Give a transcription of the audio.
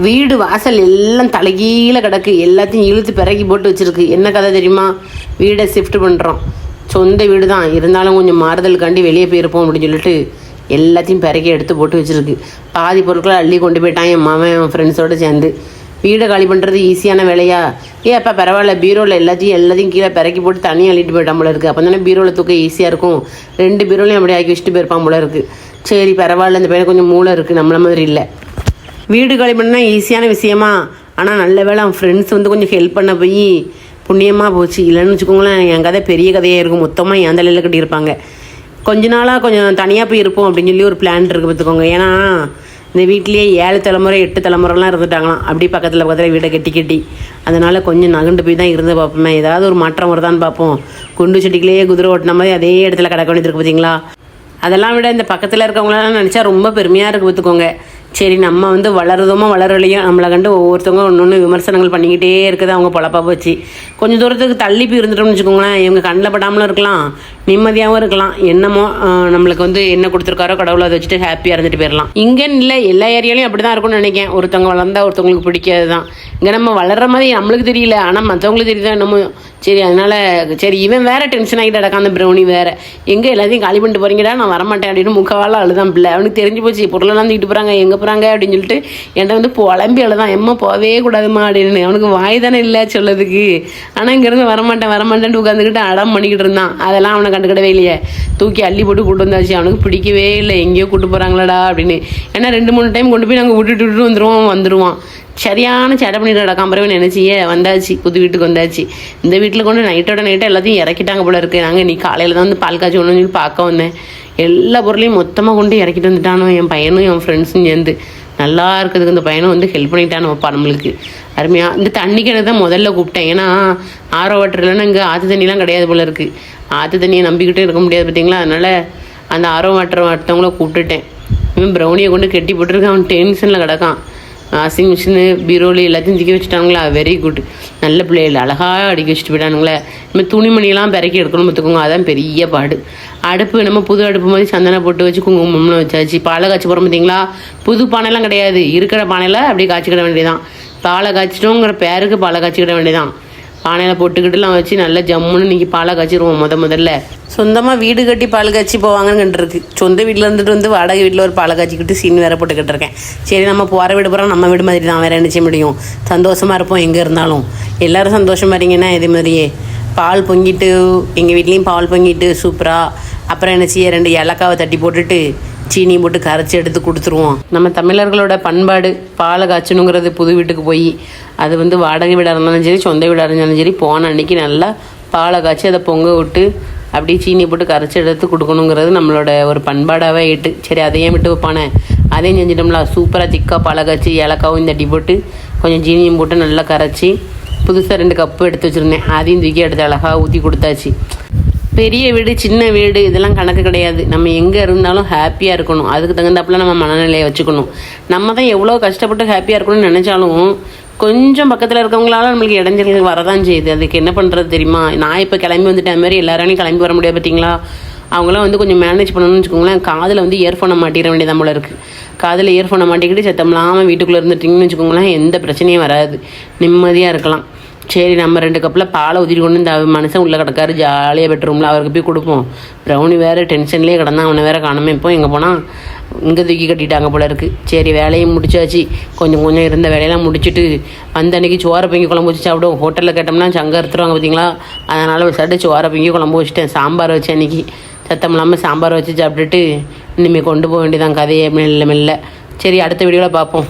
வீடு வாசல் எல்லாம் தலைகீழ கிடக்கு. எல்லாத்தையும் இழுத்து பிறக்கி போட்டு வச்சுருக்கு. என்ன கதை தெரியுமா? வீடை ஷிஃப்ட் பண்ணுறோம் சொந்த வீடு தான் இருந்தாலும் கொஞ்சம் மாறுதலுக்காண்டி வெளியே போயிருப்போம் அப்படின்னு சொல்லிட்டு எல்லாத்தையும் பிறக்கி எடுத்து போட்டு வச்சுருக்கு. பாதி பொருட்களை அள்ளி கொண்டு போயிட்டான் என் மாமன் என் ஃப்ரெண்ட்ஸோடு சேர்ந்து. வீடை காலி பண்ணுறது ஈஸியான வேலையா? ஏ அப்போ பரவாயில்ல. பீரோவில் எல்லாத்தையும் எல்லாத்தையும் கீழே பிறக்கி போட்டு தனியாக அள்ளிட்டு போயிட்டான் போல இருக்குது அப்போ தானே பீரோவில் தூக்க ஈஸியாக இருக்கும். ரெண்டு பீரோலையும் அப்படியே ஆக்கி வச்சுட்டு போயிருப்பான் போல இருக்குது சரி பரவாயில்ல. இந்த பையன் கொஞ்சம் மூளை இருக்குது நம்மள மாதிரி இல்லை. வீடு காலி பண்ணால் ஈஸியான விஷயமா? ஆனால் நல்ல வேளை அவன் ஃப்ரெண்ட்ஸ் வந்து கொஞ்சம் ஹெல்ப் பண்ண போய் புண்ணியமாக போச்சு. இல்லைன்னு வச்சுக்கோங்களேன் என் கதை பெரிய கதையாக இருக்கும். மொத்தமாக என் தலையில் கட்டியிருப்பாங்க கொஞ்ச நாளாக கொஞ்சம் தனியாக போய் இருப்போம் அப்படின்னு சொல்லி ஒரு பிளான் இருக்குது பார்த்துக்கோங்க. ஏன்னா இந்த வீட்லேயே ஏழு தலைமுறை எட்டு தலைமுறைலாம் இருந்துட்டாங்களாம். அப்படி பக்கத்தில் பக்கத்தில் வீடை கட்டி கட்டி. அதனால் கொஞ்சம் நகண்டு போய் தான் இருந்து பார்ப்போமே. ஏதாவது ஒரு மாற்றம் வருதான்னு பார்ப்போம். குண்டு செடிக்குள்ளேயே குதிரை ஓட்டின மாதிரி அதே இடத்துல கிடக்க வேண்டியது இருக்கு பார்த்தீங்களா? அதெல்லாம் விட இந்த பக்கத்தில் இருக்கவங்களாம் நினச்சா ரொம்ப பெருமையாக இருக்குது பார்த்துக்கோங்க. சரி நம்ம வந்து வளருதோமோ வளரலையோ? நம்மளை கண்டு ஒவ்வொருத்தவங்க ஒன்று ஒன்று விமர்சனங்கள் பண்ணிக்கிட்டே இருக்குது அவங்க பொழப்பாக போச்சு. கொஞ்சம் தூரத்துக்கு தள்ளி போய் இருந்துட்டோம்னு வச்சுக்கோங்களேன் இவங்க கண்ணில் படாமலும் இருக்கலாம் நிம்மதியாகவும் இருக்கலாம். என்னமோ நம்மளுக்கு வந்து என்ன கொடுத்துருக்காரோ கடவுளை அதை வச்சுட்டு ஹாப்பியாக இருந்துட்டு போயிடலாம். இங்கேன்னு இல்லை எல்லா ஏரியாலையும் அப்படி தான் இருக்கும்னு நினைக்கேன் ஒருத்தவங்க வளர்ந்தா ஒருத்தவங்களுக்கு பிடிக்காது தான் இங்கே நம்ம வளர்ற மாதிரி நம்மளுக்கு தெரியல ஆனால் மற்றவங்களுக்கு தெரியுதா என்னமோ. சரி அதனால் சரி இவன் வேறு டென்ஷன் ஆகிட்டு அடக்கா அந்த வேறு. எங்கே எல்லாத்தையும் காலி பண்ணிட்டு போகிறீங்கடா நான் வரமாட்டேன் அப்படின்னு முக்கவால அழுதான் பிள்ளை. அவனுக்கு தெரிஞ்சு போச்சு பொருளெல்லாம் தூக்கிட்டு போகிறாங்க எங்கே போகிறாங்க அப்படின்னு சொல்லிட்டு என்கிட்ட வந்து புலம்பி அழுதான். எம்மா போகவே கூடாதுமா அப்படின்னு. அவனுக்கு வாய் தானே இல்லை சொல்லதுக்கு ஆனால் இங்கேருந்து வரமாட்டேன் வரமாட்டேன்ட்டு உட்காந்துக்கிட்டு அடம் பண்ணிக்கிட்டு இருந்தான். அதெல்லாம் அவனை கண்டுக்கிடவே இல்லையே. தூக்கி அள்ளி போட்டு கூட்டு வந்தாச்சு. அவனுக்கு பிடிக்கவே இல்லை. எங்கேயோ கூட்டு போகிறாங்களடா அப்படின்னு. ஏன்னா ரெண்டு மூணு டைம் கொண்டு போய் நாங்கள் விட்டுட்டு விட்டுட்டு வந்துடுவோம் வந்துடுவான் சரியான சேட்டை பண்ணிட்டு நடக்காம பிறகு நினச்சியே வந்தாச்சு புது வீட்டுக்கு வந்தாச்சு. இந்த வீட்டில் கொண்டு நைட்டோட நைட்டாக எல்லாத்தையும் இறக்கிட்டாங்க போல இருக்கு. நாங்கள் நீ காலையில் தான் வந்து பால் காய்ச்சி ஒன்று சொல்லி பார்க்க வந்தேன். எல்லா பொருளையும் மொத்தமாக கொண்டு இறக்கிட்டு வந்துட்டானோ என் பையனும் என் ஃப்ரெண்ட்ஸும் சேர்ந்து. நல்லா இருக்கிறதுக்கு இந்த பையனும் வந்து ஹெல்ப் பண்ணிட்டானோப்பா நம்மளுக்கு. அருமையாக இந்த தண்ணி கிணறு தான் முதல்ல கூப்பிட்டேன். ஏன்னா ஆரோ வாட்டர் இங்கே ஆற்று தண்ணிலாம் கிடையாது போல இருக்குது ஆற்று தண்ணியை நம்பிக்கிட்டே இருக்க முடியாது பார்த்தீங்களா அதனால் அந்த ஆரோ வாட்டர் வாட்டவங்கள கூப்பிட்டுட்டேன். இவன் ப்ரௌனியை கொண்டு கெட்டி போட்டுருக்கான். அவன் டென்ஷனில் கிடக்கான். வாஷிங் மிஷினு பீரோலு எல்லாத்தையும் திக்க வச்சுட்டாங்களா? வெரி குட் நல்ல பிள்ளைகள் அழகாக அடிக்க வச்சுட்டு போயிட்டானுங்களே. நம்ம துணிமணியெல்லாம் பிறக்கி எடுக்கணும் பார்த்துக்கோங்க அதான் பெரிய பாடு. அடுப்பு நம்ம புது அடுப்பு மாதிரி சந்தனை போட்டு வச்சு குங்குமம்னு வச்சாச்சு. பாலை காய்ச்சி போகிறோம் பார்த்தீங்களா? புது பானைலாம் கிடையாது. இருக்கிற பானையில் அப்படியே காய்ச்சிக்கிட வேண்டியதான் பாலை காய்ச்சிட்டோங்கிற பேருக்கு பாலை காய்ச்சிக்கிட வேண்டியதான் பானையில் போட்டுக்கிட்டுலாம் வச்சு நல்லா ஜம்முன்னு இன்றைக்கி பாலை காய்ச்சிருவோம் முத முதல்ல. சொந்தமாக வீடு கட்டி பால் காய்ச்சி போவாங்கன்னு இருக்கு சொந்த வீட்டில் இருந்துட்டு வந்து வாடகை வீட்டில் ஒரு பாலை காய்ச்சிக்கிட்டு சீன் வேற போட்டுக்கிட்டு இருக்கேன். சரி நம்ம போகிற வீடு போகிறோம் நம்ம வீடு மாதிரி தான். வேற என்ன செய்ய முடியும்? சந்தோஷமாக இருப்போம் எங்கே இருந்தாலும். எல்லோரும் சந்தோஷமா இருங்கன்னா இதே மாதிரியே? பால் பொங்கிட்டு எங்கள் வீட்லேயும் பால் பொங்கிட்டு சூப்பராக அப்புறம் என்ன செய்ய? ரெண்டு ஏலக்காவை தட்டி போட்டுட்டு சீனி போட்டு கரைச்சி எடுத்து கொடுத்துருவோம். நம்ம தமிழர்களோட பண்பாடு பாலை காய்ச்சணுங்கிறது புது வீட்டுக்கு போய் அது வந்து வாடகை வீடாக இருந்தாலும் சரி சொந்த வீடாக இருந்தாலும் சரி போன அன்னைக்கு நல்லா பாலை காய்ச்சி அதை பொங்க விட்டு அப்படியே சீனி போட்டு கரைச்சி எடுத்து கொடுக்கணுங்கிறது நம்மளோட ஒரு பண்பாடாகவே ஆயிட்டு. சரி அதையும் விட்டு வைப்பானே. அதையும் செஞ்சிட்டோம்ல சூப்பராக திக்காக பாலை காய்ச்சி ஏலக்காவும் தட்டி போட்டு கொஞ்சம் சீனியும் போட்டு நல்லா கரைச்சி புதுசாக ரெண்டு கப்பு எடுத்து வச்சுருந்தேன். அதையும் தூக்கி எடுத்து அழகாக ஊற்றி கொடுத்தாச்சு. பெரிய வீடு சின்ன வீடு இதெல்லாம் கணக்கு கிடையாது. நம்ம எங்கே இருந்தாலும் ஹாப்பியாக இருக்கணும். அதுக்கு தகுந்தாப்புல நம்ம மனநிலையை வச்சுக்கணும். நம்ம தான் எவ்வளோ கஷ்டப்பட்டு ஹாப்பியாக இருக்கணும்னு நினச்சாலும் கொஞ்சம் பக்கத்தில் இருக்கவங்களால நம்மளுக்கு இடைஞ்சல்கள் வரதான் செய்யுது. அதுக்கு என்ன பண்ணுறது தெரியுமா? நான் இப்போ கிளம்பி வந்துட்டேன். மாதிரி எல்லாராலையும் கிளம்பி வர முடியாது பார்த்தீங்களா அவங்களாம் வந்து கொஞ்சம் மேனேஜ் பண்ணணும்னு வச்சுக்கோங்களேன். காதில் வந்து இயர்ஃபோனை மாட்டிட வேண்டியதான் போல இருக்குது காதில் இயர்ஃபோனை மாட்டிக்கிட்டு சத்தம் இல்லாமல் வீட்டுக்குள்ளே இருந்துட்டிங்கன்னு வச்சுக்கோங்களேன் எந்த பிரச்சனையும் வராது. நிம்மதியாக இருக்கலாம். சரி நம்ம ரெண்டு கப்பில் பாலை ஊற்றிட்டு கொண்டு இந்த மனுஷன் உள்ளே கிடக்காரு ஜாலியாக பெட்ரூமில் அவருக்கு போய் கொடுப்போம். ப்ரௌனி வேறு டென்ஷன்லேயே கிடந்தான் அவனை வேறு காணாம. இப்போ எங்கே போனால் இங்கே தூக்கி கட்டிட்டாங்க போல இருக்குது சரி வேலையும் முடிச்சாச்சு. கொஞ்சம் கொஞ்சம் இருந்த வேலையெல்லாம் முடிச்சுட்டு அந்த அன்னைக்கு சோறை பொங்கி குழம்பு வச்சு சாப்பிடுவோம் ஹோட்டலில் கேட்டோம்னா சங்க எடுத்துருவாங்க பார்த்தீங்களா அதனால் ஒரு சட்டு சோறை பிங்கி குழம்பு வச்சுட்டேன். சாம்பார் வச்சேன் அன்றைக்கி சத்தம் இல்லாமல் சாம்பார் வச்சு சாப்பிட்டுட்டு இனிமேல் கொண்டு போக வேண்டியதான் கதையை. மெல்ல மெல்ல. சரி அடுத்த வீடியோவில் பார்ப்போம்.